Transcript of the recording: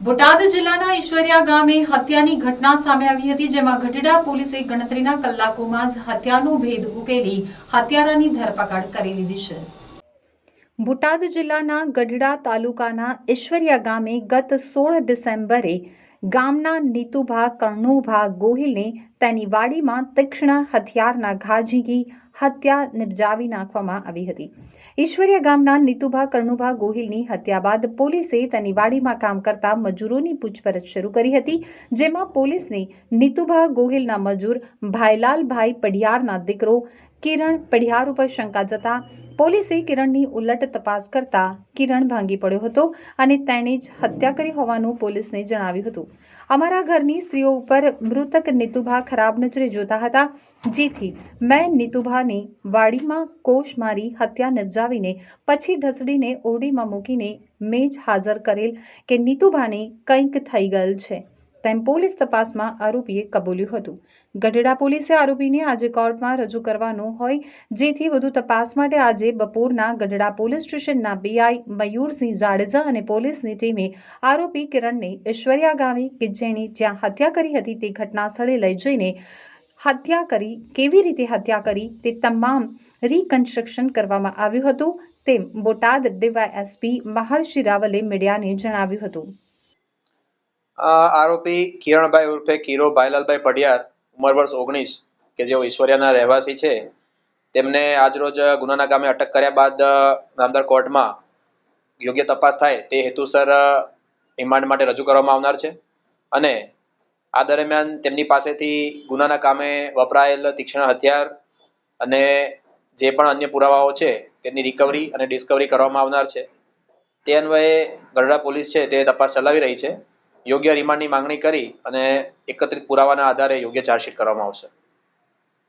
બોટાદ જિલ્લાના ઈશ્વરિયા ગામે હત્યાની ઘટના સામે આવી હતી, જેમાં ગઢડા પોલીસે ગણતરીના કલાકોમાં જ હત્યાનો ભેદ ઉકેલી હત્યારાની ધરપકડ કરી લીધી છે. બોટાદ જિલ્લાના ગઢડા તાલુકાના ઈશ્વરિયા ગામે ગત સોળ ડિસેમ્બરે ગામના નીતુભા, કર્ણુભા ગોહિલને તેની વાડીમાં તીક્ષ્ણ હથિયારના ઘા ઝીંકી હત્યા નિપજાવી નાખવામાં આવી હતી. ઈશ્વરિયા ગામના નીતુભા, કર્ણુભા ગોહિલની હત્યા બાદ પોલીસે તેની વાડીમાં કામ કરતા મજૂરોની પૂછપરછ શરૂ કરી હતી, જેમાં પોલીસને નીતુભા ગોહિલના મજૂર ભાઈલાલભાઈ પઢિયારના દીકરો કિરણ પઢિયાર ઉપર શંકા જતા પોલીસે કિરણની ઉલટ તપાસ કરતા કિરણ ભાંગી પડ્યો હતો અને તેણે જ હત્યા કરી હોવાનું પોલીસને જણાવ્યું હતું. અમારા ઘરની સ્ત્રીઓ ઉપર મૃતક નીતુભા ખરાબ નજરે જોતા હતા, જેથી મેં નીતુભાને વાડીમાં કોષ મારી હત્યા નિપજાવીને પછી ઢસડીને ઓરડીમાં મૂકીને મેં જ હાજર કરેલ કે નીતુભાને કંઈક થઈ ગયેલ છે. તેમ પોલીસ તપાસમાં આરોપીએ કબૂલ્યું હતું. ગઢડા પોલીસે આરોપીને આજે કોર્ટમાં રજૂ કરવાનો હોય, જેથી વધુ તપાસ માટે આજે બપોરના ગઢડા પોલીસ સ્ટેશનના બીઆઈ મયુરસિંહ જાડેજા અને પોલીસની ટીમે આરોપી કિરણને ઈશ્વરિયા ગામે કે જેણે જ્યાં હત્યા કરી હતી તે ઘટના સ્થળે લઈ જઈને હત્યા કરી, કેવી રીતે હત્યા કરી તે તમામ રિકન્સ્ટ્રક્શન કરવામાં આવ્યું હતું, તેમ બોટાદ ડીવાયએસપી મહર્ષિ રાવલે મીડિયાને જણાવ્યું હતું. આરોપી કિરણભાઈ ઉર્ફે કિરો ભાઈલાલભાઈ પઢિયાર, ઉંમર વર્ષ ઓગણીસ, કે જેઓ ઈશ્વરિયાના રહેવાસી છે. તેમને આજરોજ ગુનાના કામે અટક કર્યા બાદ નામદાર કોર્ટમાં યોગ્ય તપાસ થાય તે હેતુસર રિમાન્ડ માટે રજૂ કરવામાં આવનાર છે. અને આ દરમિયાન તેમની પાસેથી ગુનાના કામે વપરાયેલ તીક્ષ્ણ હથિયાર અને જે પણ અન્ય પુરાવાઓ છે, તેની રિકવરી અને ડિસ્કવરી કરવામાં આવનાર છે. તે અન્વયે ગઢડા પોલીસ છે તે તપાસ ચલાવી રહી છે. યોગ્ય રિમાન્ડની માંગણી કરી અને એકત્રિત પુરાવાના આધારે યોગ્ય ચાર્જશીટ કરવામાં આવશે.